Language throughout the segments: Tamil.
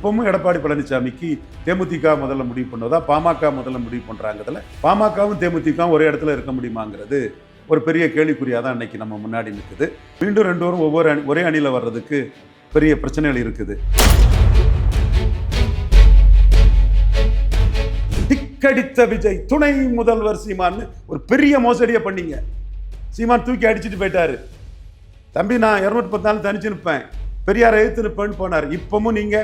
இப்பவும் எடப்பாடி பழனிசாமிக்கு தேமுதிக முதல்ல முடிவு பண்ணதா? பாமக முதல்ல முடிவு பண்றாங்கிறதுல பாமகவும் தேமுதிகவும் ஒரே இடத்துல இருக்க முடியுமாங்கிறது ஒரு பெரிய கேள்விக்குறியாக தான் இன்னைக்கு நம்ம முன்னாடி நிற்குது மீண்டும் ரெண்டு பேரும் ஒவ்வொரு அணி ஒரே அணியில் வர்றதுக்கு பெரிய பிரச்சனைகள் இருக்குது. திக்கடித்த விஜய் துணை முதல்வர் சீமான்னு ஒரு பெரிய மோசடியை பண்ணீங்க. சீமான் தூக்கி அடிச்சுட்டு போயிட்டாரு. தம்பி நான் இரநூத்தி பத்து நாள் தனிச்சு நிற்பேன் பெரியார் எழுத்து நிற்பேன்னு போனார். இப்பவும் நீங்க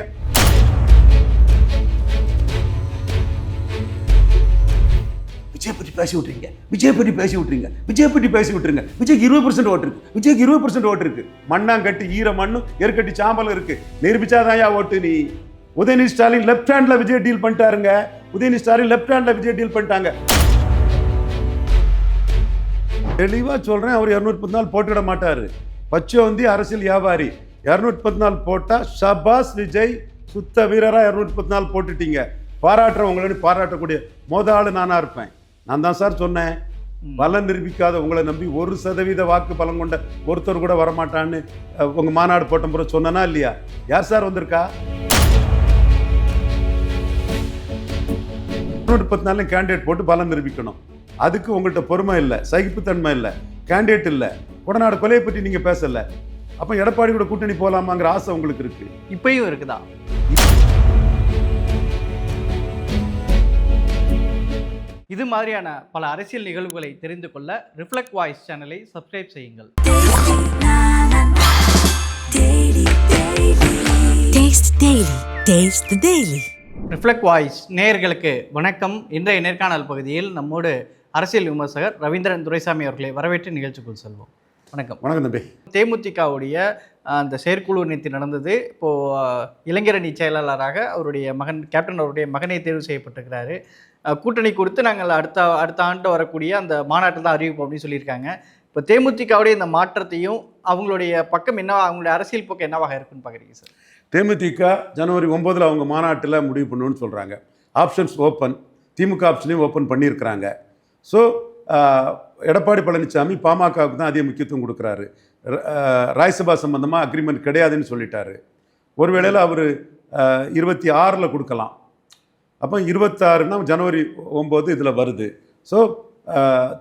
விஜய் பற்றி பேசி விட்றீங்க விஜய் பற்றி பேசி விட்றீங்க விஜய் பற்றி பேசி விட்டுருங்க விஜய்க்கு இருபது பர்சன்ட் ஓட்டு இருக்கு. விஜய்க்கு இருபது பர்சன்ட் ஓட்டு இருக்கு. மண்ணாங்கட்டி ஈர மண்ணும் எருக்கட்டி சாம்பலும் இருக்கு. நிரூபிச்சாதாயா ஓட்டு நீ? உதயநிதி ஸ்டாலின் லெஃப்ட் ஹேண்ட்ல விஜய் டீல் பண்ணிட்டாருங்க. உதயநிதி ஸ்டாலின் லெஃப்ட் ஹேண்ட்ல விஜய் டீல் பண்ணிட்டாங்க. தெளிவாக சொல்றேன். அவர் இரநூத்தி நாள் போட்டுவிட மாட்டாரு. பச்சை வந்து அரசியல் வியாபாரி. இரநூத்தி பத்து நாள் போட்டா ஷபாஸ் விஜய் சுத்த வீரரா இரநூத்தி பத்து நாள் போட்டுட்டீங்க. பாராட்டுற உங்களை பாராட்டக்கூடிய மொத ஆள் நானா இருப்பேன். நான் தான் சார் சொன்னேன். பலன் நிரூபிக்காத உங்களை நம்பி ஒரு சதவீத வாக்கு பலம் கொண்ட ஒருத்தர் கூட வரமாட்டான்னு அஹ், உங்க மாநாடு போட்ட முறை சொன்னனா இல்லையா? யார் சார் வந்திருக்கா? இருநூற்றி பத்து நாள்ல கேண்டிடேட் போட்டு பலம் நிரூபிக்கணும். அதுக்கு உங்கள்கிட்ட பொறுமை இல்லை சகிப்புத்தன்மை இல்லை கேண்டிடேட் இல்லை. உடனாட கொலையை பற்றி நீங்க பேசல. அப்ப எடப்பாடி கூட கூட்டணி போலாமாங்கிற ஆசை உங்களுக்கு இருக்கு. இப்பயும் இருக்குதா? இது மாதிரியான பல அரசியல் நிகழ்வுகளை தெரிந்து கொள்ள ரிஃப்ளெக்ட் வாய்ஸ் சேனலை சப்ஸ்கிரைப் செய்யுங்கள் Taste Daily. Taste the Daily. Reflect voice நேயர்களுக்கு வணக்கம் இன்றைய நேர்காணல் பகுதியில் நம்மோடு அரசியல் விமர்சகர் ரவீந்திரன் துரைசாமி அவர்களை வரவேற்று நிகழ்ச்சிக்குள் செல்வோம் வணக்கம் வணக்கம் தம்பி தேமுதிகவுடைய அந்த செயற்குழு நேற்று நடந்தது. இப்போது இளைஞரணி செயலாளராக அவருடைய மகன் கேப்டன் அவருடைய மகனை தேர்வு செய்யப்பட்டிருக்கிறாரு. கூட்டணி குறித்து நாங்கள் அடுத்த அடுத்த ஆண்டு வரக்கூடிய அந்த மாநாட்டில் தான் அறிவிப்போம் அப்படின்னு சொல்லியிருக்காங்க. இப்போ தேமுதிகவுடைய இந்த மாற்றத்தையும் அவங்களுடைய பக்கம் என்ன அவங்களுடைய அரசியல் பக்கம் என்னவாக இருக்குன்னு பார்க்குறீங்க சார்? தேமுதிக ஜனவரி ஒம்போதில் அவங்க மாநாட்டில் முடிவு பண்ணணும்னு சொல்கிறாங்க ஆப்ஷன்ஸ் ஓப்பன் திமுக ஆப்ஷனையும் ஓப்பன் பண்ணியிருக்கிறாங்க. ஸோ எடப்பாடி பழனிசாமி பாமகவுக்கு தான் அதிக முக்கியத்துவம் கொடுக்குறாரு. ர- சம்மந்தமாக அக்ரிமெண்ட் கிடையாதுன்னு சொல்லிட்டாரு. ஒருவேளையில் அவர் இருபத்தி ஆறில் கொடுக்கலாம். அப்போ இருபத்தாறுனா ஜனவரி ஒம்பது இதில் வருது. ஸோ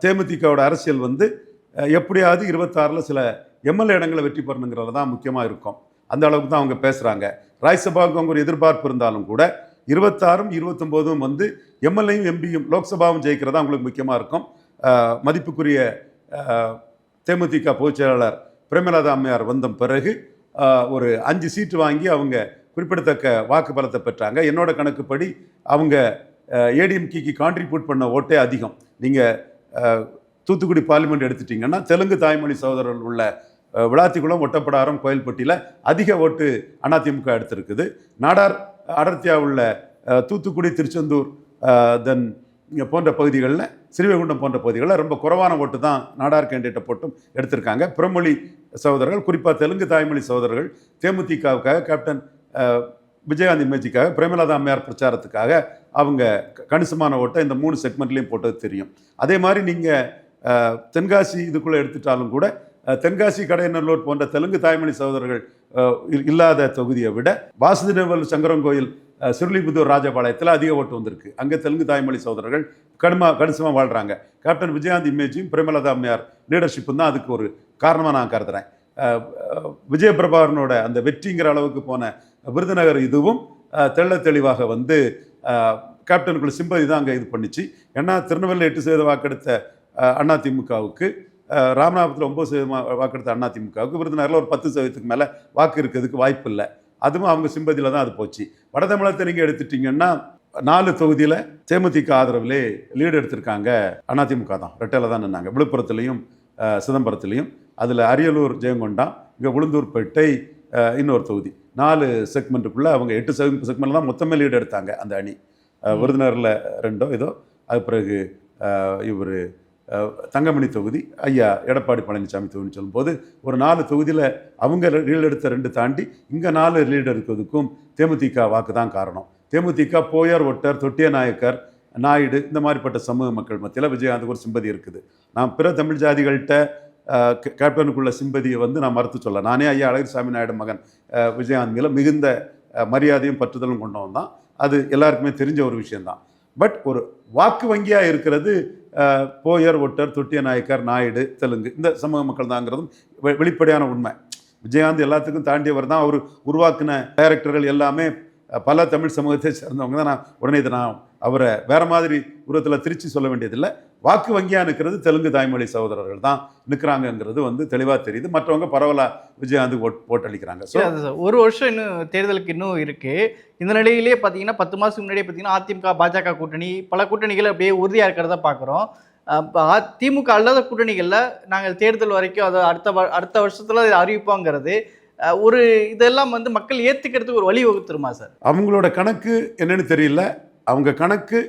தேமுதிகவோட அரசியல் வந்து எப்படியாவது இருபத்தாறில் சில எம்எல்ஏ இடங்களை வெற்றி பெறணுங்கிறது தான் முக்கியமாக இருக்கும். அந்த அளவுக்கு தான் அவங்க பேசுகிறாங்க ராஜ்யசபாவுக்கு அவங்க ஒரு எதிர்பார்ப்பு இருந்தாலும் கூட இருபத்தாறும் இருபத்தொம்போதும் வந்து எம்எல்ஏயும் எம்பியும் லோக்சபாவும் ஜெயிக்கிறதா அவங்களுக்கு முக்கியமாக இருக்கும். மதிப்புக்குரிய தேமுதிக பொதுச் செயலாளர் பிரேமலதா அம்மையார் வந்த பிறகு ஒரு அஞ்சு சீட்டு வாங்கி அவங்க குறிப்பிடத்தக்க வாக்கு பலத்தை பெற்றாங்க. என்னோட கணக்குப்படி அவங்க ஏடிஎம்கேக்கு கான்ட்ரிபியூட் பண்ண ஓட்டே அதிகம். நீங்கள் தூத்துக்குடி பார்லிமெண்ட் எடுத்துட்டீங்கன்னா தெலுங்கு தாய்மொழி சகோதரர்கள் உள்ள விளாத்திக்குளம் ஒட்டப்படாரம் கோயில்பட்டியில் அதிக ஓட்டு அதிமுக எடுத்திருக்குது. நாடார் அடர்த்தியா உள்ள தூத்துக்குடி திருச்செந்தூர் தென் போன்ற பகுதிகளில் சிறுவைகுண்டம் போன்ற பகுதிகளில் ரொம்ப குறைவான ஓட்டு தான் நாடார் கேண்டிடேட்டை போட்டும் எடுத்திருக்காங்க. பிறமொழி சகோதரர்கள் குறிப்பாக தெலுங்கு தாய்மொழி சகோதரர்கள் தேமுதிகவுக்காக கேப்டன் விஜயகாந்த் இமேஜிக்காக பிரேமலதா அம்மையார் பிரச்சாரத்துக்காக அவங்க கணிசமான ஓட்டை இந்த மூணு செக்மெண்ட்லேயும் போட்டது தெரியும். அதே மாதிரி நீங்கள் தென்காசி இதுக்குள்ளே எடுத்துட்டாலும் கூட தென்காசி கடையநல்லூர் போன்ற தெலுங்கு தாய்மொழி சகோதரர்கள் இல்லாத தொகுதியை விட வாசுதேவல் சங்கரங்கோயில் அஹ், ராஜபாளையத்தில் அதிக ஓட்டு வந்திருக்கு. அங்கே தெலுங்கு தாய்மொழி சகோதரர்கள் கடுமா கணிசமாக வாழ்கிறாங்க கேப்டன் விஜயகாந்த் இமேஜும் பிரேமலதா அம்மையார் லீடர்ஷிப்பும் தான் அதுக்கு ஒரு காரணமாக நான் கருதுறேன். விஜயபிரபாகரனோட அந்த வெற்றிங்கிற அளவுக்கு போன விருதுநகர் இதுவும் தெள்ள தெளிவாக வந்து கேப்டனுக்குள்ள சிம்பதி தான் அங்கே இது பண்ணிச்சு. ஏன்னா திருநெல்வேலி எட்டு சதவீத வாக்கெடுத்த அண்ணா அதிமுகவுக்கு ராமநாதபுரத்தில் ஒம்பது சதவீதம் வா- வாக்கெடுத்த அதிமுகவுக்கு விருதுநகரில் ஒரு பத்து சதவீதத்துக்கு மேலே வாக்கு இருக்கிறதுக்கு வாய்ப்பு இல்லை. அதுவும் அவங்க சிம்பதியில் தான் அது போச்சு. வட தமிழகத்தை நீங்கள் எடுத்துட்டீங்கன்னா நாலு தொகுதியில் தேமுதிக ஆதரவிலே லீடு எடுத்திருக்காங்க அதிமுக தான். ரெட்டையில் தான் நின்னாங்க. விழுப்புரத்துலேயும் சிதம்பரத்துலேயும் அதில் அரியலூர் ஜெயங்கொண்டா இங்கே உளுந்தூர்பேட்டை இன்னொரு தொகுதி. நாலு செக்மெண்ட்டுக்குள்ளே அவங்க எட்டு செக்மெண்ட்ல தான் மொத்தமே லீடு எடுத்தாங்க அந்த அணி. விருதுநகரில் ரெண்டோ ஏதோ அது பிறகு இவர் தங்கமணி தொகுதி ஐயா எடப்பாடி பழனிசாமி தொகுதின்னு சொல்லும்போது ஒரு நாலு தொகுதியில் அவங்க லீடு எடுத்த ரெண்டு தாண்டி இங்கே நாலு லீடு எடுக்கிறதுக்கும் தேமுதிக வாக்கு தான் காரணம். தேமுதிக போயர் ஒட்டர் தொட்டிய நாயக்கர் நாயுடு இந்த மாதிரிப்பட்ட சமூக மக்கள் மத்தியில் விஜயகாந்துக்கு ஒரு சிம்பதி இருக்குது. நான் பிற தமிழ் ஜாதிகள்கிட்ட கேப்டனுக்குள்ள சிம்பதியை வந்து நான் மறுத்து சொல்ல நானே ஐயா அழகிரிசாமி நாயுடு மகன் விஜயகாந்த் மேலே மிகுந்த மரியாதையும் பற்றுதலும் கொண்டவன் தான். அது எல்லாருக்குமே தெரிஞ்ச ஒரு விஷயந்தான் பட் ஒரு வாக்கு வங்கியாக இருக்கிறது போயர் ஒட்டர் தொட்டிய நாயக்கர் நாயுடு தெலுங்கு இந்த சமூக மக்கள் தாங்கிறதும் வெ- வெளிப்படையான உண்மை. விஜயகாந்த் எல்லாத்துக்கும் தாண்டியவர் தான் அவர் உருவாக்கின டைரக்டர்கள் எல்லாமே பல தமிழ் சமூகத்தை சேர்ந்தவங்க தான். நான் உடனே இதை நான் அவரை வேறு மாதிரி உருவத்தில் திருச்சி சொல்ல வேண்டியதில்லை. வாக்கு வங்கியாக நிற்கிறது தெலுங்கு தாய்மொழி சகோதரர்கள் தான் நிற்கிறாங்கங்கிறது வந்து தெளிவாக தெரியுது. மற்றவங்க பரவலாக விஜயகாந்த் ஓட் ஓட்டளிக்கிறாங்க. ஸோ ஒரு வருஷம் இன்னும் தேர்தலுக்கு இன்னும் இருக்கு. இந்த நிலையிலேயே பார்த்தீங்கன்னா பத்து மாதத்துக்கு முன்னாடியே பார்த்தீங்கன்னா அதிமுக பாஜக கூட்டணி பல கூட்டணிகள் அப்படியே உறுதியாக இருக்கிறத பார்க்குறோம் திமுக அல்லாத கூட்டணிகளில் நாங்கள் தேர்தல் வரைக்கும் அதை அடுத்த அடுத்த வருஷத்தில் அறிவிப்போங்கிறது ஒரு இதெல்லாம் வந்து மக்கள் ஏற்றுக்கிறதுக்கு ஒரு வழி வகுத்துருமா சார்? அவங்களோட கணக்கு என்னன்னு தெரியல. அவங்க கணக்கு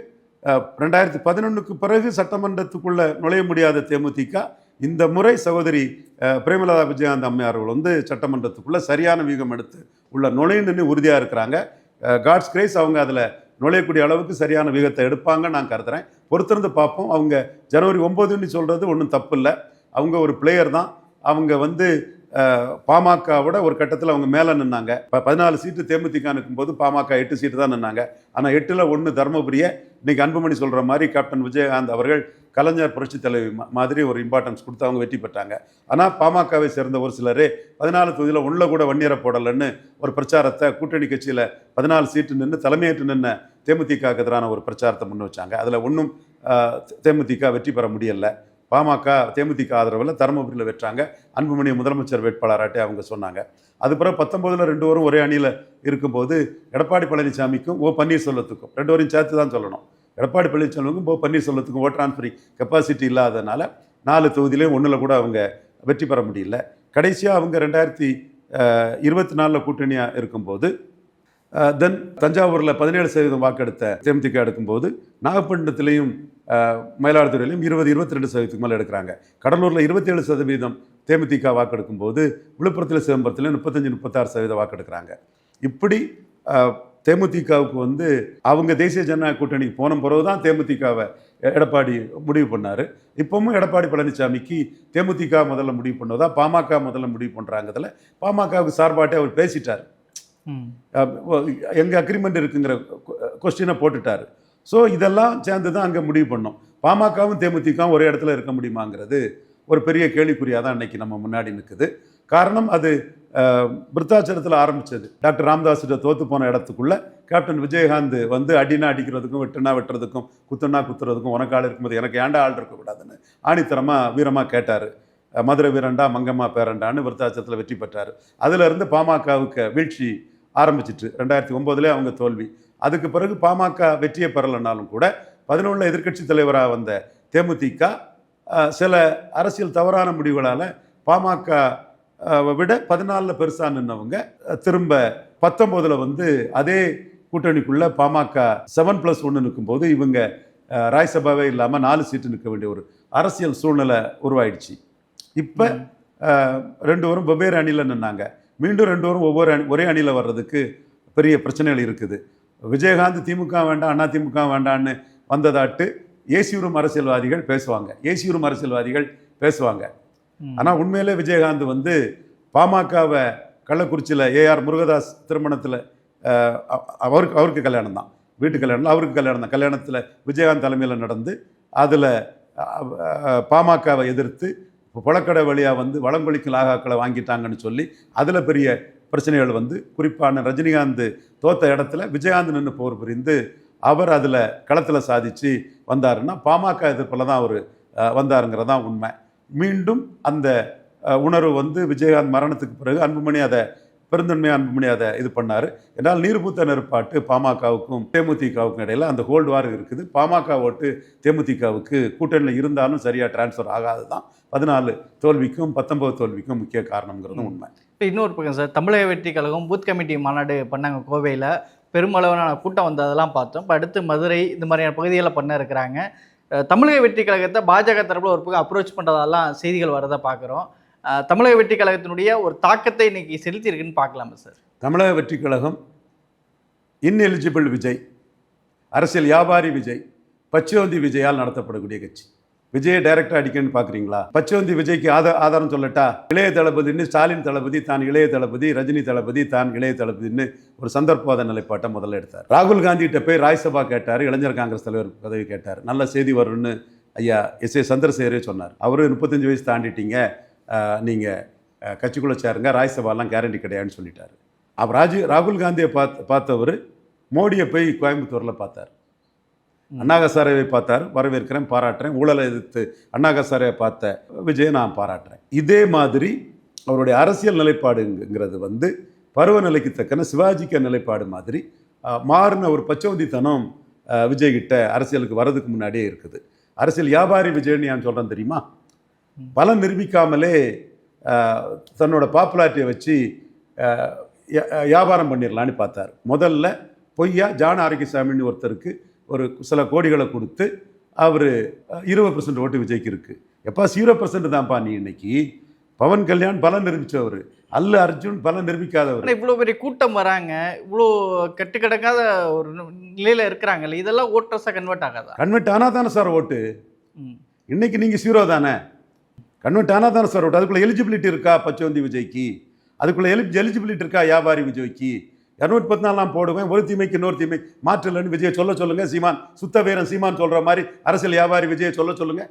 ரெண்டாயிரத்தி பதினொன்றுக்கு பிறகு சட்டமன்றத்துக்குள்ளே நுழைய முடியாத தேமுதிக இந்த முறை சகோதரி பிரேமலதா விஜயகாந்த் அம்மையார்கள் வந்து சட்டமன்றத்துக்குள்ளே சரியான வியூகம் எடுத்து உள்ள நுழையணுன்னு உறுதியாக இருக்கிறாங்க. காட்ஸ் கிரேஸ் அவங்க அதில் நுழையக்கூடிய அளவுக்கு சரியான வீகத்தை எடுப்பாங்க நான் கருதுறேன். பொறுத்திருந்து பார்ப்போம். அவங்க ஜனவரி ஒம்போதுன்னு சொல்கிறது ஒன்றும் தப்பு இல்லை. அவங்க ஒரு பிளேயர் தான். அவங்க வந்து பாமகவோட ஒரு கட்டத்தில் அவங்க மேலே நின்னாங்க. இப்போ பதினாலு சீட்டு தேமுதிக போது பாமக எட்டு சீட்டு தான் நின்னாங்க. ஆனால் எட்டில் ஒன்று தருமபுரியை இன்னைக்கு அன்புமணி சொல்கிற மாதிரி கேப்டன் விஜயகாந்த் அவர்கள் கலைஞர் புரட்சி தலைவி மாதிரி ஒரு இம்பார்ட்டன்ஸ் கொடுத்து அவங்க வெற்றி பெற்றாங்க. ஆனால் பாமகவை சேர்ந்த ஒரு சிலரே பதினாலு தொகுதியில் ஒன்றில் கூட வன்னியரை போடலைன்னு ஒரு பிரச்சாரத்தை கூட்டணி கட்சியில் பதினாலு சீட்டு நின்று தலைமையேற்று நின்று தேமுதிக எதிரான ஒரு பிரச்சாரத்தை முன் வச்சாங்க. அதில் ஒன்றும் தேமுதிக வெற்றி பெற முடியலை. பாமக தேமுதிக ஆதரவில் தருமபுரியில் வெற்றாங்க அன்புமணி முதலமைச்சர் வேட்பாளராட்டே அவங்க சொன்னாங்க. அது பிறகு பத்தொம்போதில் ரெண்டு பேரும் ஒரே அணியில் இருக்கும்போது எடப்பாடி பழனிசாமிக்கும் ஓ பன்னீர்செல்வத்துக்கும் ரெண்டு வரையும் சேர்த்து தான் சொல்லணும். எடப்பாடி பழனிசாமிக்கும் ஓ பன்னீர்செல்வத்துக்கும் ஓட் ட்ரான்ஸ்ஃபரி கெப்பாசிட்டி இல்லாதனால நாலு தொகுதியிலையும் ஒன்றில் கூட அவங்க வெற்றி பெற முடியல. கடைசியாக அவங்க ரெண்டாயிரத்தி இருபத்தி நாலில் கூட்டணியாக இருக்கும்போது தென் தஞ்சாவூரில் பதினேழு சதவீதம் வாக்கெடுத்த தேமுதிக எடுக்கும்போது நாகப்பட்டினத்திலையும் மயிலாடுதுறையிலையும் இருபது இருபத்தி ரெண்டு சதவீதத்துக்கு மேலே எடுக்கிறாங்க. கடலூரில் இருபத்தேழு சதவீதம் தேமுதிக வாக்கெடுக்கும் போது விழுப்புரத்தில் சிதம்பரத்தில் முப்பத்தஞ்சு முப்பத்தாறு சதவீதம் வாக்கெடுக்கிறாங்க. இப்படி தேமுதிகவுக்கு வந்து அவங்க தேசிய ஜனநாயக கூட்டணிக்கு போன பிறகு தான் தேமுதிகவை எடப்பாடி முடிவு பண்ணார். இப்பவும் எடப்பாடி பழனிசாமிக்கு தேமுதிக முதல்ல முடிவு பண்ணதா பாமக முதல்ல முடிவு பண்ணுறாங்கிறதுல பாமகவுக்கு சார்பாட்டே அவர் பேசிட்டார். எங்கள் அக்ரிமெண்ட் இருக்குங்கிற கொஸ்டினை போட்டுட்டார். ஸோ இதெல்லாம் சேர்ந்து தான் அங்கே முடிவு பண்ணோம். பாமகவும் தேமுதிகவும் ஒரே இடத்துல இருக்க முடியுமாங்கிறது ஒரு பெரிய கேள்விக்குறியாக தான் அன்றைக்கி நம்ம முன்னாடி நிற்குது காரணம் அது அஹ், விருத்தாச்சலத்தில் ஆரம்பிச்சது. டாக்டர் ராமதாஸ்கிட்ட தோத்து போன இடத்துக்குள்ளே கேப்டன் விஜயகாந்த் வந்து அடினா அடிக்கிறதுக்கும் வெட்டுனா வெட்டுறதுக்கும் குத்துனா குத்துறதுக்கும் உனக்கு ஆள் இருக்கும்போது எனக்கு ஏன்டா ஆள் இருக்கக்கூடாதுன்னு ஆணித்தரமாக வீரமாக கேட்டார். மதுரை வீரண்டா மங்கம்மா பேரண்டான்னு விருத்தாச்சலத்தில் வெற்றி பெற்றார். அதிலிருந்து பாமகவுக்கு வீழ்ச்சி ஆரம்பிச்சிட்டு ரெண்டாயிரத்தி ஒம்போதுலேயே அவங்க தோல்வி. அதுக்கு பிறகு பாமக வெற்றியை பெறலைனாலும் கூட பதினொன்றில் எதிர்க்கட்சி தலைவராக வந்த தேமுதிக சில அரசியல் தவறான முடிவுகளால் பாமக விட பதினாலில் பெருசாக நின்னவங்க திரும்ப பத்தொம்போதில் வந்து அதே கூட்டணிக்குள்ள பாமக செவன் ப்ளஸ் ஒன்று நிற்கும்போது இவங்க ராஜ்சபாவே இல்லாமல் நாலு சீட்டு நிற்க வேண்டிய ஒரு அரசியல் சூழ்நிலை உருவாயிடுச்சு. இப்போ ரெண்டு பேரும் வெவ்வேறு அணியில் நின்னாங்க. மீண்டும் ரெண்டு பேரும் ஒவ்வொரு அணி ஒரே அணியில் வர்றதுக்கு பெரிய பிரச்சனைகள் இருக்குது. விஜயகாந்த் திமுக வேண்டாம் அண்ணா திமுக வேண்டான்னு வந்ததாட்டு ஏசியூரும் அரசியல்வாதிகள் பேசுவாங்க. ஏசியூரும் அரசியல்வாதிகள் பேசுவாங்க. ஆனால் உண்மையிலே விஜயகாந்த் வந்து பாமகவை கள்ளக்குறிச்சியில் ஏஆர் முருகதாஸ் திருமணத்தில் அவருக்கு அவருக்கு கல்யாணம் தான். வீட்டு கல்யாணம் அவருக்கு கல்யாணம் தான். கல்யாணத்தில் விஜயகாந்த் தலைமையில் நடந்து அதில் பாமகவை எதிர்த்து இப்போ புழக்கடை வழியாக வந்து வளங்கொழிக்கும் லாகாக்களை வாங்கிட்டாங்கன்னு சொல்லி அதில் பெரிய பிரச்சனைகள் வந்து குறிப்பான ரஜினிகாந்த் தோத்த இடத்துல விஜயகாந்த் நின்று போர் புரிந்து அவர் அதில் களத்தில் சாதித்து வந்தாருன்னா பாமக எதிர்ப்பில் தான் அவர் வந்தாருங்கிறது தான் உண்மை. மீண்டும் அந்த உணர்வு வந்து விஜயகாந்த் மரணத்துக்கு பிறகு அன்புமணி அதை பெருந்தன்மை அன்புமணி அதை இது பண்ணார். என்றால் நீர்பூத்த நெருப்பாட்டு பாமகவுக்கும் தேமுதிகவுக்கும் இடையில அந்த ஹோல்டு வார் இருக்குது. பாமக ஓட்டு தேமுதிகவுக்கு கூட்டணியில் இருந்தாலும் சரியாக டிரான்ஸ்ஃபர் ஆகாது தான் பதினாலு தோல்விக்கும் பத்தொன்பது தோல்விக்கும் முக்கிய காரணங்கிறதும் உண்மை. இப்போ இன்னொரு பக்கம் சார் தமிழக வெற்றி கழகம் பூத் கமிட்டி மாநாடு பண்ணாங்க கோவையில். பெருமளவான கூட்டம் வந்ததெல்லாம் பார்த்தோம். இப்போ அடுத்து மதுரை இந்த மாதிரியான பகுதிகளில் பண்ண இருக்கிறாங்க. தமிழக வெற்றி கழகத்தை பாஜக தரப்பில் ஒரு பக்கம் அப்ரோச் பண்ணுறதெல்லாம் செய்திகள் வரதை பார்க்குறோம். தமிழக வெற்றி கழகத்தினுடைய ஒரு தாக்கத்தை இன்னைக்கு செலுத்தியிருக்குன்னு பார்க்கலாமா சார்? தமிழக வெற்றி கழகம் இன்எலிஜிபிள் விஜய் அரசியல் வியாபாரி விஜய் பச்சோந்தி விஜயால் நடத்தப்படக்கூடிய கட்சி. விஜயை டைரக்டா அடிக்கணும்னு பாக்குறீங்களா? பச்சவந்தி விஜய்க்கு ஆத ஆதாரம் சொல்லட்டா? இளைய தளபதினு ஸ்டாலின் தளபதி தான் இளைய தளபதி ரஜினி தளபதி தான் இளைய தளபதின்னு ஒரு சந்தர்ப்பவாத நிலைப்பாட்டை முதல்ல எடுத்தார். ராகுல் காந்தி கிட்ட போய் ராஜ்சபா கேட்டார் இளைஞர் காங்கிரஸ் தலைவர் பதவி கேட்டார். நல்ல செய்தி வரும்னு ஐயா எஸ் ஏ சந்திரசேகரே சொன்னார். அவரு முப்பத்தஞ்சு வயசு தாண்டிட்டீங்க. நீங்கள் நீங்க கட்சிக்குள்ள சேருங்க ராஜ்சபாலாம் கேரண்டி கிடையாதுன்னு சொல்லிட்டாரு. அப்போ ராஜி ராகுல் காந்தியை பார்த்து பார்த்தவர் மோடியை போய் கோயம்புத்தூரில் பார்த்தார். அண்ணா ஹசாரேவை பார்த்தார் வரவேற்கிறேன் பாராட்டுறேன். ஊழலை எதிர்த்து அண்ணா ஹசாரேவை பார்த்த விஜயை நான் பாராட்டுறேன். இதே மாதிரி அவருடைய அரசியல் நிலைப்பாடுங்கிறது வந்து பருவநிலைக்கு தக்கன சிவாஜிக்க நிலைப்பாடு மாதிரி மாறின ஒரு பச்சவந்தித்தனம் அஹ், விஜய் கிட்ட அரசியலுக்கு வர்றதுக்கு முன்னாடியே இருக்குது. அரசியல் வியாபாரி விஜய்னு நான் சொல்கிறேன் தெரியுமா? பலம் நிரூபிக்காமலே தன்னோட பாப்புலாரிட்டியை வச்சு வியாபாரம் பண்ணிடலான்னு பார்த்தார். முதல்ல பொய்யா ஜான் ஆரோக்கியசாமின்னு ஒருத்தருக்கு ஒரு சில கோடிகளை கொடுத்து அவர் இருபது பர்சன்ட் ஓட்டு விஜய்க்கு இருக்கு எப்பா ஜீரோ பர்சன்ட் தான்ப்பா நீ இன்னைக்கு? பவன் கல்யாண் பலம் நிரூபிச்சவர். அல்லு அர்ஜுன் பலம் நிரூபிக்காதவர். இவ்வளோ பெரிய கூட்டம் வராங்க. இவ்வளோ கட்டுக்கிடக்காத ஒரு நிலையில் இருக்கிறாங்கல்ல இதெல்லாம் ஓட்டர்ஸாக கன்வெர்ட் ஆகாதா? கன்வெர்ட் ஆனால் தானே சார் ஓட்டு? இன்னைக்கு நீங்கள் ஜீரோ தானே? கன்வெர்ட் ஆனால் தானே சார் ஓட்டு? அதுக்குள்ள எலிஜிபிலிட்டி இருக்கா பச்சவந்தி விஜய்க்கு? அதுக்குள்ள எலி எலிஜிபிலிட்டி இருக்கா வியாபாரி விஜய்க்கு? இரநூத்தி பத்து நாலாம் போடுவேன் ஒரு தீமைக்கு இன்னொரு தீமை. மாற்றலன்னு விஜயை சொல்ல சொல்லுங்க சீமான். சுத்த வீரன் சீமான் சொல்ற மாதிரி அரசியல் வியாபாரி விஜயை சொல்ல சொல்லுங்க.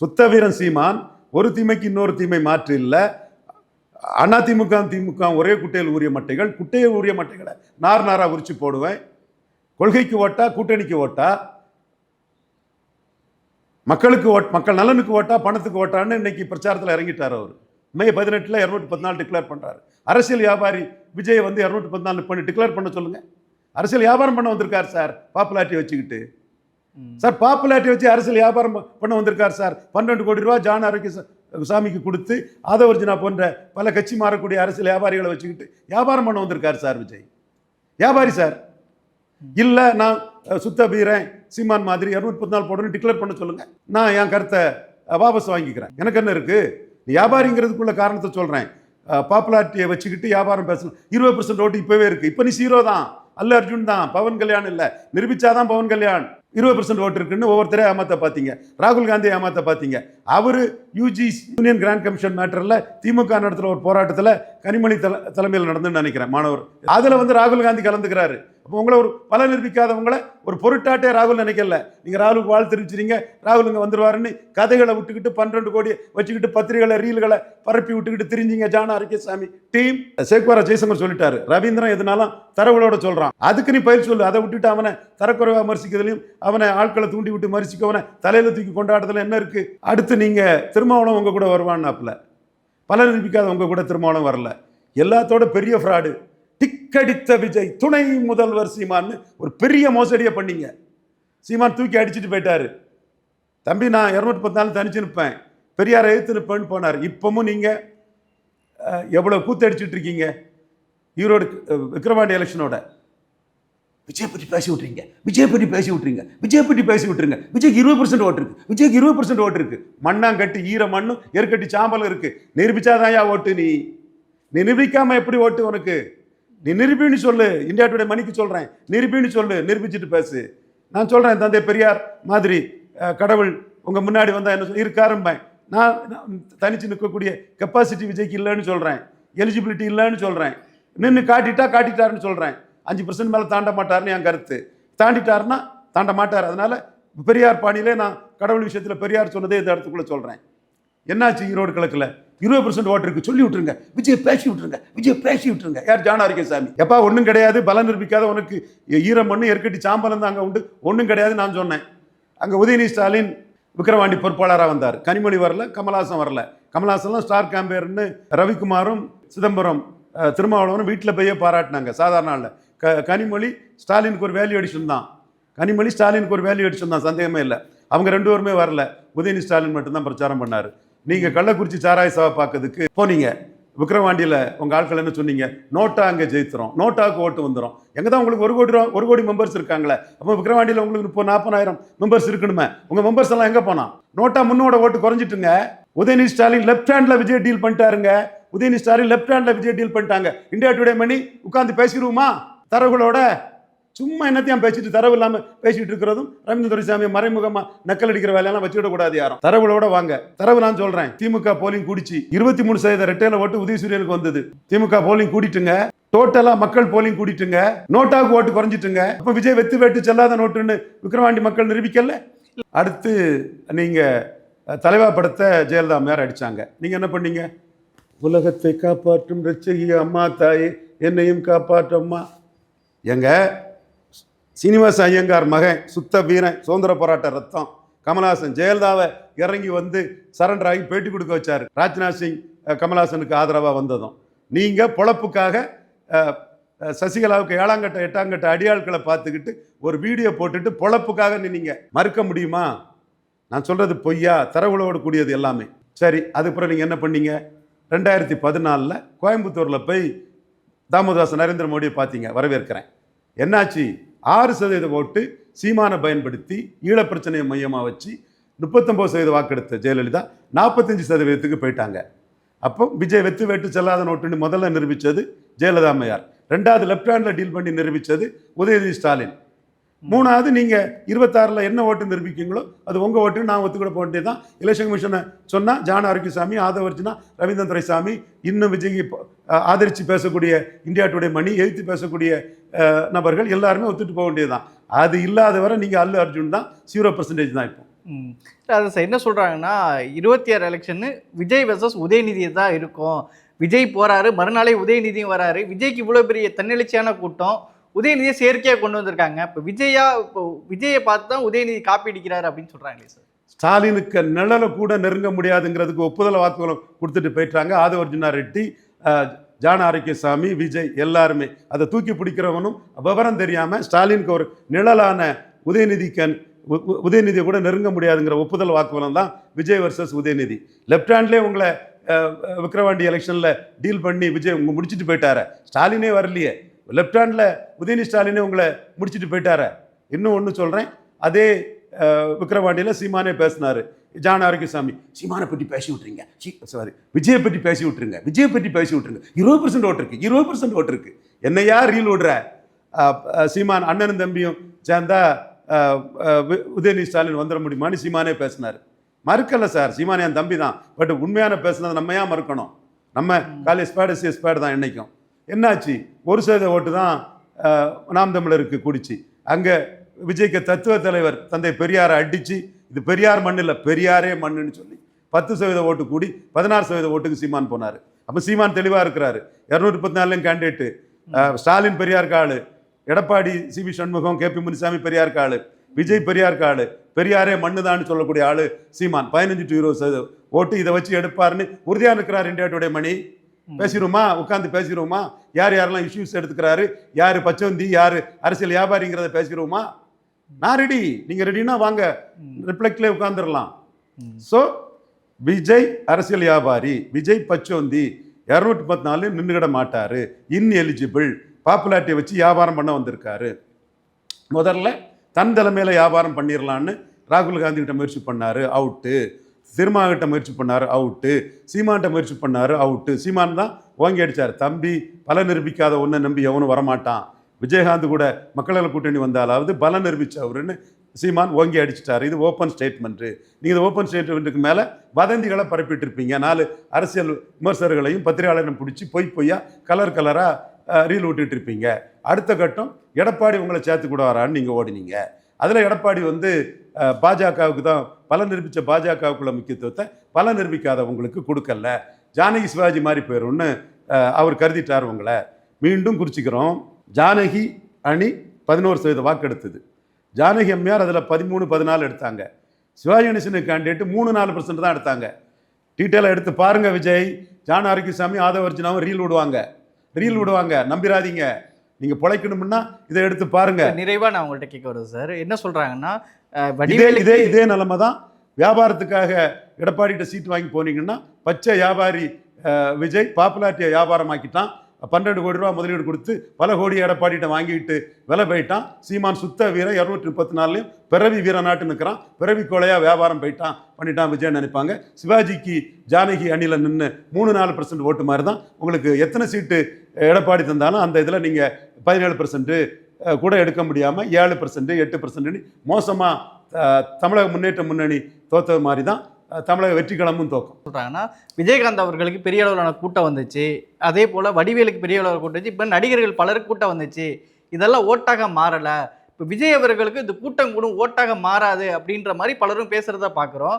சுத்த வீரன் சீமான் ஒரு தீமைக்கு இன்னொரு தீமை மாற்று இல்லை. அதிமுக திமுக ஒரே குட்டையில் ஊறிய மட்டைகள் குட்டையில் ஊறிய மட்டைகளை நார் நாரா உரிச்சு போடுவேன். கொள்கைக்கு ஓட்டா கூட்டணிக்கு ஓட்டா? மக்களுக்கு ஓட் மக்கள் நலனுக்கு ஓட்டா பணத்துக்கு ஓட்டான்னு இன்னைக்கு பிரச்சாரத்தில் இறங்கிட்டார் அவர். மே பதினெட்டில் இரநூத்தி பதினாலு டிக்ளேர் பண்ணுறாரு அரசியல் வியாபாரி விஜய் வந்து இரநூத்தி பதினாலு பண்ணி டிக்ளேர் பண்ண சொல்லுங்க. அரசியல் வியாபாரம் பண்ண வந்திருக்கார் சார் பாப்புலாரிட்டி வச்சுக்கிட்டு. சார் பாப்புலாரிட்டி வச்சு அரசியல் வியாபாரம் பண்ண வந்திருக்கார் சார். பன்னெண்டு கோடி ரூபா ஜான் ஆரோக்கிய சாமிக்கு கொடுத்து ஆதவர்ஜினா போன்ற பல கட்சி மாறக்கூடிய அரசியல் வியாபாரிகளை வச்சுக்கிட்டு வியாபாரம் பண்ண வந்திருக்கார் சார் விஜய். வியாபாரி சார். இல்லை நான் சுத்த வீரன் சீமான் மாதிரி இரநூத்தி நாள் போடணும் டிக்ளேர் பண்ண சொல்லுங்க. நான் என் கருத்தை வாபஸ் வாங்கிக்கிறேன். எனக்கு என்ன இருக்கு? வியாபாரிங்கிறதுக்குள்ள காரணத்தை சொல்றேன். பாப்புலாரிட்டியை வச்சுக்கிட்டு வியாபாரம் பேசணும். இருபது பர்சன்ட் ஓட்டு இப்போவே இருக்குது இப்போ நீ சீரோ தான். அல்ல அர்ஜுன் தான். பவன் கல்யாண் இல்லை. நிரூபிச்சாதான் பவன் கல்யாண். இருபது பர்சன்ட் ஓட்டு இருக்குன்னு ஒவ்வொருத்தரே ஏமாத்த பார்த்தீங்க ராகுல் காந்தி ஏமாத்த பார்த்தீங்க அவர் யூஜி யூனியன் கிராண்ட் கமிஷன் மேட்டரில் திமுக நடத்துகிற ஒரு போராட்டத்தில் கனிமொழி தல தலைமையில் நடந்துன்னு நினைக்கிறேன் மாணவர். அதில் வந்து ராகுல் காந்தி கலந்துக்கிறாரு. அப்போ உங்களை ஒரு பல நிரூபிக்காதவங்களை ஒரு பொருட்டாட்டே ராகுல் நினைக்கல. நீங்கள் ராகுலுக்கு வாழ் தெரிவிச்சிருங்க ராகுல் இங்கே வந்துடுவாருன்னு கதைகளை விட்டுக்கிட்டு பன்னிரெண்டு கோடி வச்சுக்கிட்டு பத்திரிகைகளை ரீல்களை பரப்பி விட்டுக்கிட்டு திரிஞ்சிங்க. ஜான அரிக்கசாமி டீம் சேக்குவாரா ஜெய்சங்கர் சொல்லிட்டாரு. ரவீந்திரன் எதுனாலும் தரவுகளோட சொல்கிறான் அதுக்கு நீ பயிர் சொல்லு. அதை விட்டுட்டு அவனை தரக்குறைவாக மரிசிக்கிறதுலையும் அவனை ஆட்களை தூண்டி விட்டு மரிசிக்கவனை தலையில் தூக்கி கொண்டாடுறதுல என்ன இருக்குது அடுத்து நீங்கள் திருமாவளம் உங்கள் கூட வருவான்னாப்புல. பல நிரூபிக்காத உங்கள் கூட திருமாவளம் வரல. எல்லாத்தோட பெரிய ஃப்ராடு டிக்கடித்த விஜய் துணை முதல்வர் சீமான்னு ஒரு பெரிய மோசடியை பண்ணீங்க. சீமான் தூக்கி அடிச்சுட்டு போயிட்டாரு. தம்பி நான் இரநூத்தி பத்து நாள் தனிச்சு நிற்பேன். பெரியாரை எழுத்து நிற்பேன்னு போனார். இப்போவும் நீங்கள் எவ்வளோ கூத்தடிச்சிட்டு இருக்கீங்க? ஈரோடு விக்ரவாண்டி எலெக்ஷனோட. விஜய் பற்றி பேசி விட்றீங்க விஜய் பற்றி பேசி விட்றீங்க விஜய் பற்றி பேசி விட்ருங்க விஜய்க்கு இருபது பர்சன்ட் ஓட்டு இருக்கு. விஜய்க்கு இருபது பர்சன்ட் ஓட்டு இருக்கு. மண்ணாங்கட்டி ஈர மண்ணும் எருக்கட்டி சாம்பலும் இருக்கு. நிரூபிச்சாதான் ஓட்டு நீ. நீ நிரூபிக்காம எப்படி ஓட்டு உனக்கு? நீ நிரூபின்னு சொல்லு. இந்தியா டுடே மணிக்கு சொல்கிறேன் நிரூபின்னு சொல்லு. நிரூபிச்சுட்டு பேசு. நான் சொல்கிறேன் தந்தை பெரியார் மாதிரி கடவுள் உங்கள் முன்னாடி வந்தால் என்ன சொல் இருக்காரும்பேன். நான் தனிச்சு நிற்கக்கூடிய கெப்பாசிட்டி விஜய்க்கு இல்லைன்னு சொல்கிறேன் எலிஜிபிலிட்டி இல்லைன்னு சொல்கிறேன் நின்று காட்டிட்டா காட்டிட்டாருன்னு சொல்கிறேன் அஞ்சு பர்சன்ட் மேலே தாண்ட மாட்டார்னு என் கருத்து. தாண்டிட்டாருன்னா தாண்ட மாட்டார். அதனால் பெரியார் பாணியிலே நான் கடவுள் விஷயத்தில் பெரியார் சொன்னதே இந்த இடத்துக்குள்ளே சொல்கிறேன் என்னாச்சு ஈரோடு கிழக்கில்? இருபது பர்சன்ட் ஓட்டருக்கு சொல்லி விட்டுருங்க. விஜய் பேசி விட்டுருங்க. விஜய் பேசி விட்டுருங்க. யார் ஜான சாமி? எப்பா ஒன்றும் கிடையாது. பலம் நிரூபிக்காத உனக்கு ஈரம் மண்ணு எருக்கட்டி சாம்பலம் தான் அங்கே உண்டு. ஒன்றும் கிடையாது நான் சொன்னேன். அங்கே உதயநிதி ஸ்டாலின் விக்கிரவாண்டி பொறுப்பாளராக வந்தார். கனிமொழி வரல கமலாசன் வரல. கமலாசன்லாம் ஸ்டார் கேம்பேர்னு ரவிக்குமாரும் சிதம்பரம் திருமாவளவனும் வீட்டில் போய் பாராட்டினாங்க. சாதாரண நாளில் க கனிமொழி ஸ்டாலினுக்கு ஒரு வேல்யூ அடிஷன் தான். கனிமொழி ஸ்டாலினுக்கு ஒரு வேல்யூ அடிஷன் தான். சந்தேகமே இல்லை. அவங்க ரெண்டு பேருமே வரல. உதயநிதி ஸ்டாலின் மட்டும்தான் பிரச்சாரம் பண்ணார். நீங்கள் கள்ளக்குறிச்சி சாராய சபை பார்க்கறதுக்கு போனீங்க. விக்ரவாண்டியில் உங்கள் ஆட்கள் என்ன சொன்னீங்க? நோட்டா அங்கே ஜெயித்துறோம். நோட்டாவுக்கு ஓட்டு வந்துடும் எங்கே தான் உங்களுக்கு ஒரு கோடி ரூபா ஒரு கோடி மெம்பர்ஸ் இருக்காங்களே அப்போ விக்ரவாண்டியில் உங்களுக்கு முப்பது நாற்பதாயிரம் மெம்பர்ஸ் இருக்கணுமே. உங்கள் மெம்பர்ஸ் எல்லாம் எங்கே போனா? நோட்டா முன்னோட ஓட்டு குறைஞ்சிட்டுங்க. Udhayanidhi Stalin left handle Vijay deal பண்ணிட்டாருங்க. Udhayanidhi Stalin left handle Vijay deal பண்ணிட்டாங்க. இந்தியா டுடே மணி உட்காந்து பேசிடுவோமா தரவுகளோட சும்மா என்னத்தையும் பேசிட்டு தரவு இல்லாமல் பேசிட்டு இருக்கிறதும் ரவீந்திர துரைசாமி மறைமுகமா நக்கல் அடிக்கிற வேலையெல்லாம் வச்சுக்கிட யாரும். தரவுகளோட வாங்க. தரவு நான் சொல்றேன். திமுக போலிங் கூடிச்சு. இருபத்தி மூணு சதவீத ரெட்டையில ஓட்டு உதயசூரியனுக்கு வந்தது. திமுக போலிங் கூடிட்டுங்க. டோட்டலா மக்கள் போலிங் கூடிட்டுங்க. நோட்டாவுக்கு ஓட்டு குறைஞ்சிட்டுங்க. அப்ப விஜய் வெத்து வேட்டு செல்லாத நோட்டுன்னு விக்ரவாண்டி மக்கள் நிரூபிக்கல? அடுத்து நீங்க தலைவா படத்தை ஜெயலலிதா அம்மையார் அடிச்சாங்க. நீங்க என்ன பண்ணீங்க? உலகத்தை காப்பாற்றும் ரச்சகி அம்மா தாயே என்னையும் காப்பாற்றம்மா எங்க சீனிவாச ஐயங்கார் மகன் சுத்த வீரன் சுதந்திர போராட்ட ரத்தம். கமல்ஹாசன் ஜெயலலிதாவை இறங்கி வந்து சரண்டர் ஆகி பேட்டி கொடுக்க வச்சார். ராஜ்நாத் சிங் கமல்ஹாசனுக்கு ஆதரவாக வந்ததும். நீங்கள் பொழப்புக்காக சசிகலாவுக்கு ஏழாங்கட்ட எட்டாங்கட்ட அடியாட்களை பார்த்துக்கிட்டு ஒரு வீடியோ போட்டுட்டு பொழப்புக்காக நின்னீங்க. மறுக்க முடியுமா? நான் சொல்கிறது பொய்யா? தரவுகளோடு கூடியது எல்லாமே. சரி அதுக்கப்புறம் நீங்கள் என்ன பண்ணீங்க? ரெண்டாயிரத்தி பதினாலில் கோயம்புத்தூரில் போய் தாமோதாஸ் நரேந்திர மோடியை பார்த்தீங்க வரவேற்கிறேன். என்னாச்சு? ஆறு சதவீத ஓட்டு சீமானை பயன்படுத்தி ஈழப்பிரச்சனையை மையமாக வச்சு முப்பத்தொம்பது சதவீத வாக்கெடுத்த ஜெயலலிதா நாற்பத்தஞ்சு சதவீதத்துக்கு போயிட்டாங்க. அப்போ விஜய் வெத்து வெட்டு செல்லாத நோட்டுன்னு முதல்ல நிரூபித்தது ஜெயலலிதா அம்மையார். ரெண்டாவது லெஃப்ட் ஹேண்டில் டீல் பண்ணி நிரூபித்தது உதயநிதி ஸ்டாலின். மூணாவது நீங்கள் இருபத்தாறில் என்ன ஓட்டு நிரூபிக்கீங்களோ அது உங்கள் ஓட்டு நான் ஒத்துக்கூட போக வேண்டியது தான் எலெக்ஷன் கமிஷனை சொன்னால் ஜான ஆரோக்கியசாமி ஆதவர்ஜினா ரவீந்திரன் துரைசாமி இன்னும் விஜய் ஆதரித்து பேசக்கூடிய இந்தியா டுடே மணி எழுத்து பேசக்கூடிய நபர்கள் எல்லாருமே ஒத்துட்டு போக வேண்டியது தான் அது இல்லாத வரை நீங்கள் அல்லு அர்ஜுன் தான் ஜீரோ பர்சன்டேஜ் தான் இப்போ. அது சார் என்ன சொல்கிறாங்கன்னா இருபத்தி ஆறு எலெக்ஷனு விஜய் வெர்சஸ் உதயநிதி தான் இருக்கும். விஜய் போகிறாரு மறுநாளே உதயநிதியும் வராரு. விஜய்க்கு இவ்வளோ பெரிய தன்னெழுச்சியான கூட்டம் உதயநிதியை செயற்கையாக கொண்டு வந்திருக்காங்க. இப்போ விஜயா இப்போ விஜயை பார்த்து தான் உதயநிதி காப்பி அடிக்கிறாரு அப்படின்னு சொல்றாங்களே சார் ஸ்டாலினுக்கு நிழலை கூட நெருங்க முடியாதுங்கிறதுக்கு ஒப்புதல் வாக்குகளும் கொடுத்துட்டு போயிட்டாங்க. ஆதவர்ஜுனா ரெட்டி ஜான ஆரோக்கியசாமி விஜய் எல்லாருமே. அதை தூக்கி பிடிக்கிறவனும் விவரம் தெரியாமல் ஸ்டாலினுக்கு ஒரு நிழலான உதயநிதிக்கன் உதயநிதியை கூட நெருங்க முடியாதுங்கிற ஒப்புதல் வாக்குமூலம் தான் விஜய் வர்சஸ் உதயநிதி. லெஃப்ட் ஹேண்ட்லேயே உங்களை விக்ரவாண்டி எலெக்ஷனில் டீல் பண்ணி விஜய் உங்க முடிச்சுட்டு போயிட்டாரு. ஸ்டாலினே வரலையே. லெஃப்ட் ஹேண்டில் உதயநிதி ஸ்டாலினே உங்களை முடிச்சிட்டு போயிட்டாரு. இன்னும் ஒன்று சொல்கிறேன் அதே விக்கிரவாண்டியில் சீமானே பேசினார். ஜான் ஆரோக்கியசாமி சீமானை பற்றி பேசி விட்டுருங்க. சாரி விஜயை பற்றி பேசி விட்டுருங்க. விஜயை பற்றி பேசி விட்டுருங்க. இருபது பர்சன்ட் ஓட்டு இருக்கு. இருபது பர்சன்ட் ஓட்டு இருக்கு. என்னையா ரீல் விடுற? சீமான் அண்ணனும் தம்பியும் சேர்ந்தா உதயநிதி ஸ்டாலின் வந்துட முடியுமான்னு சீமானே பேசினார். மறுக்கல சார் சீமான் என் தம்பி தான். பட் உண்மையான பேசுனதை நம்ம ஏன் மறுக்கணும்? நம்ம காலேஜ் ஸ்பேடு சி ஸ்பேடு தான் என்னைக்கும். என்னாச்சு? ஒரு சதவீத ஓட்டு தான் நாம் தமிழருக்கு குடிச்சு. அங்கே விஜய்க்கு தத்துவ தலைவர் தந்தை பெரியாரை அடித்து இது பெரியார் மண் இல்லை பெரியாரே மண்ணுன்னு சொல்லி பத்து சதவீத ஓட்டு கூடி பதினாறு சதவீத ஓட்டுக்கு சீமான் போனார். அப்போ சீமான் தெளிவாக இருக்கிறாரு. இரநூத்தி முப்பத்தி நாலுலையும் கேண்டிடேட்டு ஸ்டாலின் பெரியார் ஆளு. Edappadi CP Shanmugam K P Munisamy Periyar காலு விஜய் பெரியார் காலு பெரியாரே மண்ணுதான்னு சொல்லக்கூடிய ஆளு சீமான். பதினஞ்சு டு இருபது சதவீதம் ஓட்டு இதை வச்சு எடுப்பாருன்னு உறுதியாக இருக்கிறார் இந்தியா டுடே மணி. பேசிடுவோமா? உட்காந்து பேசிடுவோமா? யார் யாரெல்லாம் இஷ்யூஸ் எடுத்துக்கிறாரு? யார் பச்சவந்தி யார் அரசியல் வியாபாரிங்கிறத பேசிடுவோமா? நான் ரெடி நீங்கள் ரெடினா வாங்க. ரிஃப்ளெக்ட்லேயே உட்காந்துடலாம். ஸோ விஜய் அரசியல் வியாபாரி விஜய் பச்சோந்தி இரநூத்தி பத்து நாலு நின்றுகிட மாட்டார். இன்எலிஜிபிள் பாப்புலாரிட்டியை வச்சு வியாபாரம் பண்ண வந்திருக்காரு. முதல்ல தன் தலைமையில் வியாபாரம் பண்ணிடலான்னு ராகுல் காந்தி கிட்ட முயற்சி பண்ணாரு. அவுட்டு சினிமாகிட்ட முயற்சி பண்ணாரு அவுட்டு. சீமான்கிட்ட முயற்சி பண்ணார் அவுட்டு. சீமான் தான் ஓங்கி அடிச்சார். தம்பி பல நிரூபிக்காத ஒன்றை நம்பி எவனும் வரமாட்டான். விஜயகாந்த் கூட மக்கள் கூட்டணி வந்தாலாவது பலம் நிரூபித்தவருன்னு சீமான் ஓங்கி அடிச்சிட்டாரு. இது ஓப்பன் ஸ்டேட்மெண்ட்டு நீங்கள் இந்த ஓப்பன் ஸ்டேட்மெண்ட்டுக்கு மேலே வதந்திகளை பரப்பிட்டு இருப்பீங்க நாலு அரசியல் விமர்சகர்களையும் பத்திரிகையாளரையும் பிடிச்சி பொய் பொய்யா கலர் கலராக ரீல் விட்டுட்டு இருப்பீங்க அடுத்த கட்டம் எடப்பாடி உங்களை சேர்த்து கூட வரான்னு நீங்கள் ஓடினீங்க. அதில் எடப்பாடி வந்து பாஜகவுக்கு தான் பல நிரூபித்த பாஜகவுக்குள்ள முக்கியத்துவத்தை பல நிரூபிக்காதவங்களுக்கு கொடுக்கல. ஜானகி சிவாஜி மாதிரி போயிடும்னு அவர் கருதிட்டார் உங்களை. மீண்டும் குறிச்சிக்கிறோம். ஜானகி அணி பதினோரு சதவீத வாக்கு எடுத்தது ஜானகி அம்மையார் அதில் பதிமூணு பதினாலு எடுத்தாங்க. சிவாஜி கணேசனுக்கு கேண்டிடேட் மூணு நாலு பர்சன்ட் தான் எடுத்தாங்க. டீட்டெயிலாக எடுத்து பாருங்கள் விஜய். ஜான் ஆரோக்கியசாமி ஆதவர்ஜினாவும் ரீல் விடுவாங்க. ரீல் விடுவாங்க. நம்பிராதீங்க. நீங்கள் பிழைக்கணும்னா இதை எடுத்து பாருங்க. நிறைவா நான் உங்கள்கிட்ட கேட்க வருது சார். என்ன சொல்றாங்கன்னா அஹ், இதே இதே இதே நிலைமை தான் வியாபாரத்துக்காக எடப்பாடிகிட்ட சீட் வாங்கி போனீங்கன்னா பச்சை வியாபாரி விஜய் பாப்புலாரிட்டியை வியாபாரமாக்கிட்டான். பன்னெண்டு கோடி ரூபா முதலீடு கொடுத்து பல கோடி எடப்பாடிகிட்ட வாங்கிட்டு விலை போயிட்டான். சீமான் சுத்த வீரன் இரநூற்றி முப்பத்தி நாலுலையும் பிறவி வீர நாட்டு நிற்கிறான் பிறவி கொலையா வியாபாரம் போயிட்டான். பண்ணிட்டான் விஜய் நினைப்பாங்க. சிவாஜிக்கு ஜானகி அணியில் நின்று மூணு நாலு பர்சன்ட் ஓட்டு மாதிரி தான் உங்களுக்கு எத்தனை சீட்டு எடப்பாடி தந்தாலும் அந்த இதில் நீங்கள் பதினேழு பர்சன்ட்டு கூட எடுக்க முடியாமல் ஏழு பர்சன்ட் எட்டு பர்சன்ட்னு மோசமாக தமிழக முன்னேற்ற முன்னணி தோத்தது மாதிரி தான் தமிழக வெற்றி களமும் தோக்கும். சொல்கிறாங்கன்னா விஜயகாந்த் அவர்களுக்கு பெரிய அளவிலான கூட்டம் வந்துச்சு. அதே போல் வடிவேலுக்கு பெரிய அளவில் கூட்டம் வந்துச்சு. இப்போ நடிகர்கள் பலருக்கு கூட்டம் வந்துச்சு. இதெல்லாம் ஓட்டாக மாறலை. இப்போ விஜய் அவர்களுக்கு இந்த கூட்டம் கூட ஓட்டாக மாறாது அப்படின்ற மாதிரி பலரும் பேசுகிறத பார்க்குறோம்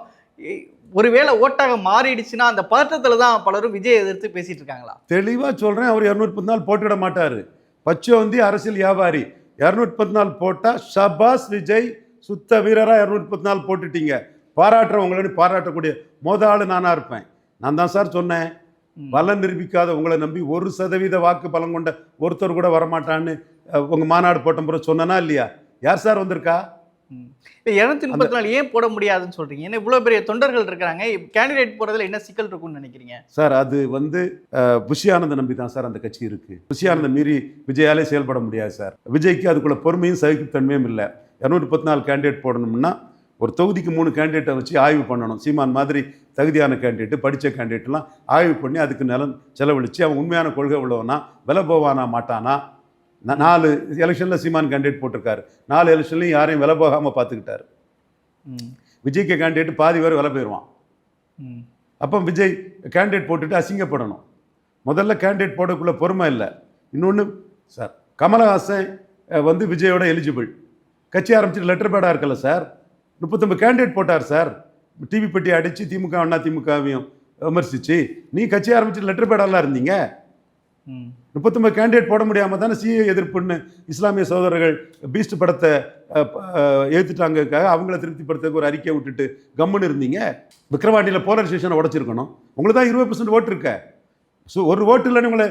ஒருவேளை ஓட்டாக மாறிடுச்சுன்னா அந்த பதட்டத்தில் தான் பலரும் விஜய் எதிர்த்து பேசிட்டு இருக்காங்களா? தெளிவாக சொல்கிறேன் அவர் இரநூத்தி நாள் போட்டிட மாட்டார். பச்சோந்தி அரசியல் வியாபாரி. இரநூத்தி நாள் போட்டால் ஷபாஸ் விஜய் சுத்த வீரராக இரநூத்தி நாள் போட்டுட்டீங்க. பாராட்டுறவங்களோட பாராட்டக்கூடிய மொத ஆள் நானாக இருப்பேன். நான் தான் சார் சொன்னேன். பலம் நிரூபிக்காத உங்களை நம்பி ஒரு சதவீத வாக்கு பலம் கொண்ட ஒருத்தர் கூட வரமாட்டான்னு அஹ், உங்க மாநாடு போட்ட முறை சொன்னனா இல்லையா? யார் சார் வந்திருக்கா? இரநூத்தி முப்பத்தி நாலு ஏன் போட முடியாதுன்னு சொல்றீங்க? ஏன்னா இவ்வளோ பெரிய தொண்டர்கள் இருக்கிறாங்க. கேண்டிடேட் போடுறதுல என்ன சிக்கல் இருக்கும்னு நினைக்கிறீங்க? சார் அது வந்து அஹ், புஷி ஆனந்த நம்பி தான் சார் அந்த கட்சி இருக்கு. புஷி ஆனந்த மீறி விஜயாலே செயல்பட முடியாது சார். விஜய்க்கு அதுக்குள்ள பொறுமையும் சகிப்புத்தன்மையும் இல்லை. இரநூத்தி பத்து நாலு கேண்டிடேட் போடணும்னா ஒரு தொகுதிக்கு மூணு கேண்டிடேட்டை வச்சு ஆய்வு பண்ணணும். சீமான் மாதிரி தகுதியான கேண்டிடேட் படித்த கேண்டிடேட்லாம் ஆய்வு பண்ணி அதுக்கு நிலம் செலவழித்து அவன் உண்மையான கொள்கை உள்ளவனா விலை போவானா மாட்டானா? நாலு எலெக்ஷனில் சீமான் கேண்டிடேட் போட்டிருக்காரு. நாலு எலெக்ஷன்லையும் யாரையும் விலை போகாமல் பார்த்துக்கிட்டாரு. விஜய்க்கு கேண்டிடேட் பாதி பேர் விலை போயிடுவான் அப்போ விஜய் கேண்டிடேட் போட்டுட்டு அசிங்கப்படணும். முதல்ல கேண்டிடேட் போடக்குள்ள பொறுமை இல்லை. இன்னொன்று சார் கமலஹாசன் வந்து விஜயோட எலிஜிபிள் கட்சி ஆரம்பிச்சுட்டு லெட்டர் பேடாக இருக்கல சார்? முப்பத்தொம்பது கேண்டிடேட் போட்டார் சார் டிவி பெட்டி அடித்து திமுக அண்ணா திமுகவையும் விமர்சிச்சு. நீ கட்சி ஆரம்பிச்சுட்டு லெட்டர் பேடாலாம் இருந்தீங்க? முப்பத்தொம்பது கேண்டிடேட் போட முடியாமல் தானே சிஏ எதிர்ப்புன்னு இஸ்லாமிய சகோதரர்கள் பீஸ்ட் படத்தை ஏத்துட்டாங்கக்காக அவங்கள திருப்திப்படுத்துறதுக்கு ஒரு அறிக்கை விட்டுட்டு கம்முன்னு இருந்தீங்க? விக்ரவாண்டியில் போலர் ஸ்டேஷனை உடச்சிருக்கணும். உங்களுக்கு தான் இருபது பர்சன்ட் ஓட்டு இருக்க. ஸோ ஒரு ஓட்டு இல்லைன்னு உங்களை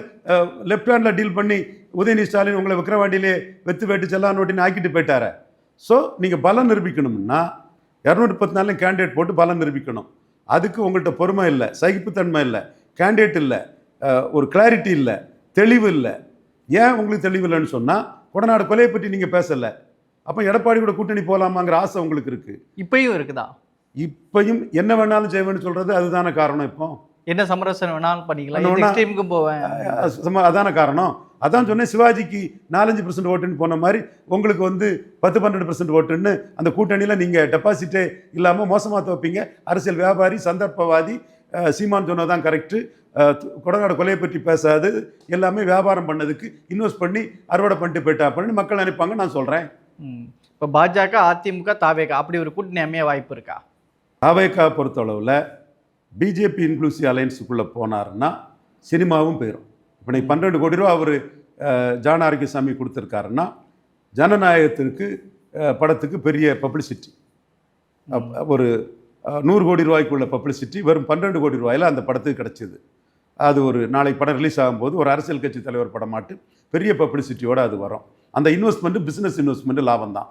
லெஃப்ட் ஹேண்டில் டீல் பண்ணி உதயநிதி ஸ்டாலின் உங்களை விக்ரவாண்டியிலே வெத்து வெட்டு செல்லான் ஓட்டின்னு ஆக்கிட்டு போயிட்டார. ஸோ நீங்கள் பலம் நிரூபிக்கணும்னா இரநூத்தி பத்து நாளையும் கேண்டிடேட் போட்டு பலம் நிரூபிக்கணும். அதுக்கு உங்கள்கிட்ட பொறுமை இல்லை சகிப்புத்தன்மை இல்லை கேண்டிடேட் இல்லை ஒரு கிளாரிட்டி இல்லை தெளிவு இல்லை. ஏன் உங்களுக்கு தெளிவு இல்லைன்னு சொன்னால் கொடநாடு கொலையை பற்றி நீங்கள் பேசலை. அப்போ எடப்பாடி கூட கூட்டணி போகலாமாங்கிற ஆசை உங்களுக்கு இருக்குது இப்பயும் இருக்குதா? இப்பயும் என்ன வேணாலும் செய்வேன்னு சொல்கிறது அதுதானே காரணம் இப்போ. என்ன சமரசம் வேணாலும் பண்ணிக்கலாம். போவேன். அதான காரணம். அதான் சொன்னேன் சிவாஜிக்கு நாலஞ்சு பர்சன்ட் ஓட்டுன்னு போன மாதிரி உங்களுக்கு வந்து பத்து பன்னெண்டு பர்சன்ட் ஓட்டுன்னு அந்த கூட்டணியில் நீங்கள் டெபாசிட்டே இல்லாமல் மோசமாக தோப்பீங்க அரசியல் வியாபாரி சந்தர்ப்பவாதி சீமான் சொன்னதான் கரெக்டு கொடநாடு கொலையை பற்றி பேசாது. எல்லாமே வியாபாரம் பண்ணதுக்கு இன்வெஸ்ட் பண்ணி அறுவடை பண்ணிட்டு போயிட்டா அப்படின்னு மக்கள் நினைப்பாங்க நான் சொல்கிறேன் இப்போ பாஜக அதிமுக தாவேகா அப்படி ஒரு கூட்டணி அமைய வாய்ப்பு இருக்கா? அவைக்கா பொறுத்தளவில் பிஜேபி இன்க்ளூசிவ் அலையன்ஸுக்குள்ளே போனாருன்னா சினிமாவும் போயிடும் இப்போ நீ பன்னெண்டு கோடி ரூபா அவர் ஜான ஆரோக்கியசாமி கொடுத்துருக்காருன்னா ஜனநாயகத்திற்கு படத்துக்கு பெரிய பப்ளிசிட்டி ஒரு நூறு கோடி ரூபாய்க்குள்ள பப்ளிசிட்டி வெறும் பன்னெண்டு கோடி ரூபாயில் அந்த படத்துக்கு கிடச்சிது. அது ஒரு நாளைக்கு படம் ரிலீஸ் ஆகும்போது ஒரு அரசியல் கட்சி தலைவர் படமாட்டு பெரிய பப்ளிசிட்டியோடு அது வரும். அந்த இன்வெஸ்ட்மெண்ட்டு பிஸ்னஸ் இன்வெஸ்ட்மெண்ட்டு லாபம் தான்.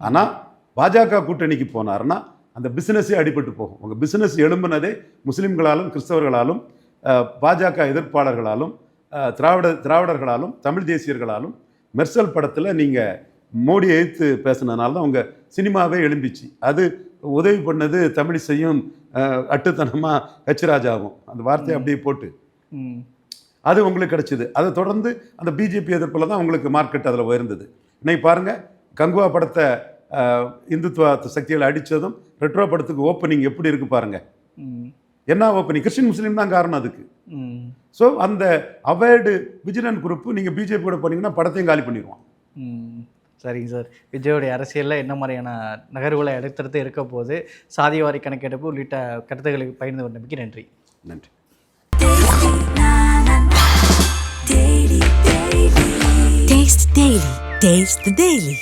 ஆனால் பாஜக கூட்டணிக்கு போனாருன்னா அந்த பிஸ்னஸே அடிபட்டு போகும். உங்கள் பிஸ்னஸ் எழும்புனதே முஸ்லீம்களாலும் கிறிஸ்தவர்களாலும் பாஜக எதிர்ப்பாளர்களாலும் திராவிட திராவிடர்களாலும் தமிழ் தேசியர்களாலும் மெர்சல் படத்தில் நீங்கள் மோடி எதிர்த்து பேசுனதுனால தான் உங்கள் சினிமாவே எழும்பிச்சு. அது உதவி பண்ணது தமிழிசையும் அட்டுத்தனமாக கச்சிராஜாவும் அந்த வார்த்தையை அப்படியே போட்டு. அது உங்களுக்கு கிடைச்சிது. அதை தொடர்ந்து அந்த பிஜேபி எதிர்ப்பில் தான் உங்களுக்கு மார்க்கெட் அதில் உயர்ந்தது. இன்னைக்கு பாருங்கள் கங்குவா படத்தை இந்துத்துவ சக்திகளை அடித்ததும் ரெட்ரோ படத்துக்கு ஓப்பனிங் எப்படி இருக்கு பாருங்க. ம். என்ன ஓப்பனிங் கிறிஸ்டின் முஸ்லீம் தான் காரணம் அதுக்கு. ஸோ அந்த அவேர்டு விஜிலன் குரூப் நீங்கள் பிஜேபி கூட போனீங்கன்னா படத்தையும் காலி பண்ணிடுவான் ம் சரிங்க சார் விஜயோடைய அரசியலில் என்ன மாதிரியான நகர்வுகளை அடுத்தடுத்து இருக்க போகுது சாதிவாரி கணக்கெடுப்பு உள்ளிட்ட கருத்துக்களுக்கு பகிர்ந்து கொண்டமைக்கு நன்றி நன்றி Taste the Daily. Taste the Daily.